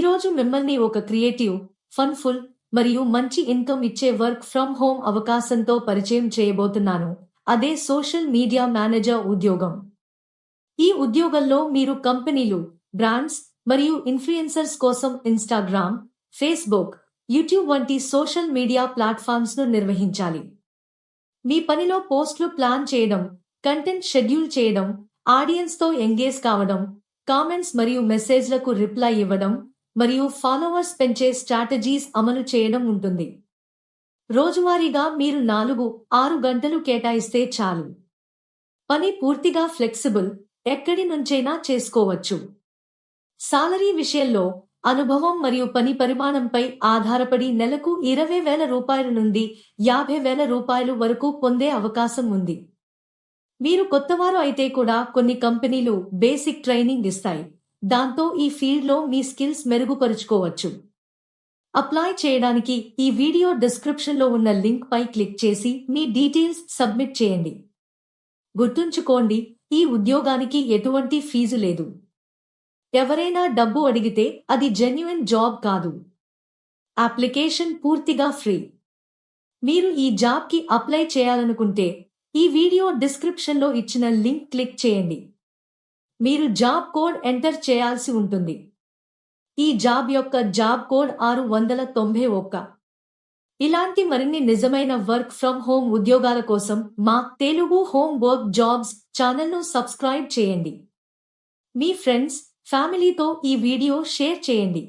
ఈరోజు మిమ్మల్ని ఒక క్రియేటివ్ ఫన్ఫుల్ మరియు మంచి ఇన్కమ్ ఇచ్చే వర్క్ ఫ్రమ్ హోమ్ అవకాశంతో పరిచయం చేయబోతున్నాను. అదే సోషల్ మీడియా మేనేజర్ ఉద్యోగం. ఈ ఉద్యోగంలో మీరు కంపెనీలు బ్రాండ్స్ మరియు ఇన్ఫ్లుయెన్సర్స్ కోసం ఇన్స్టాగ్రామ్ ఫేస్బుక్ యూట్యూబ్ వంటి సోషల్ మీడియా ప్లాట్ఫామ్స్ను నిర్వహించాలి. మీ పనిలో పోస్ట్లు ప్లాన్ చేయడం కంటెంట్ షెడ్యూల్ చేయడం ఆడియన్స్తో ఎంగేజ్ కావడం కామెంట్స్ మరియు మెసేజ్లకు రిప్లై ఇవ్వడం మరియు ఫాలోవర్స్ పెంచే స్ట్రాటజీస్ అమలు చేయడం ఉంటుంది. రోజువారీగా మీరు నాలుగు ఆరు గంటలు కేటాయిస్తే చాలు. పని పూర్తిగా ఫ్లెక్సిబుల్ ఎక్కడి నుంచైనా చేసుకోవచ్చు. సాలరీ విషయంలో అనుభవం మరియు పని పరిమాణంపై ఆధారపడి నెలకు ఇరవై వేల రూపాయల నుండి యాభై వేల రూపాయలు వరకు పొందే అవకాశం ఉంది. మీరు కొత్తవారు అయితే కూడా కొన్ని కంపెనీలు బేసిక్ ట్రైనింగ్ ఇస్తాయి. దాంతో ఈ ఫీల్డ్లో మీ స్కిల్స్ మెరుగుపరుచుకోవచ్చు. అప్లై చేయడానికి ఈ వీడియో డిస్క్రిప్షన్లో ఉన్న లింక్పై క్లిక్ చేసి మీ డీటెయిల్స్ సబ్మిట్ చేయండి. గుర్తుంచుకోండి ఈ ఉద్యోగానికి ఎటువంటి ఫీజు లేదు. ఎవరైనా డబ్బు అడిగితే అది జెన్యున్ జాబ్ కాదు. అప్లికేషన్ పూర్తిగా ఫ్రీ. మీరు ఈ జాబ్కి అప్లై చేయాలనుకుంటే ఈ వీడియో డిస్క్రిప్షన్లో ఇచ్చిన లింక్ క్లిక్ చేయండి. మీరు జాబ్ కోడ్ ఎంటర్ చేయాల్సి ఉంటుంది. ఈ జాబ్ యొక్క జాబ్ కోడ్ ఆరు వందల తొంభై ఒక్క. ఇలాంటి మరిన్ని నిజమైన వర్క్ ఫ్రమ్ హోమ్ ఉద్యోగాల కోసం మా తెలుగు హోమ్ వర్క్ జాబ్స్ ఛానల్ను సబ్స్క్రైబ్ చేయండి. మీ ఫ్రెండ్స్ ఫ్యామిలీతో ఈ వీడియో షేర్ చేయండి.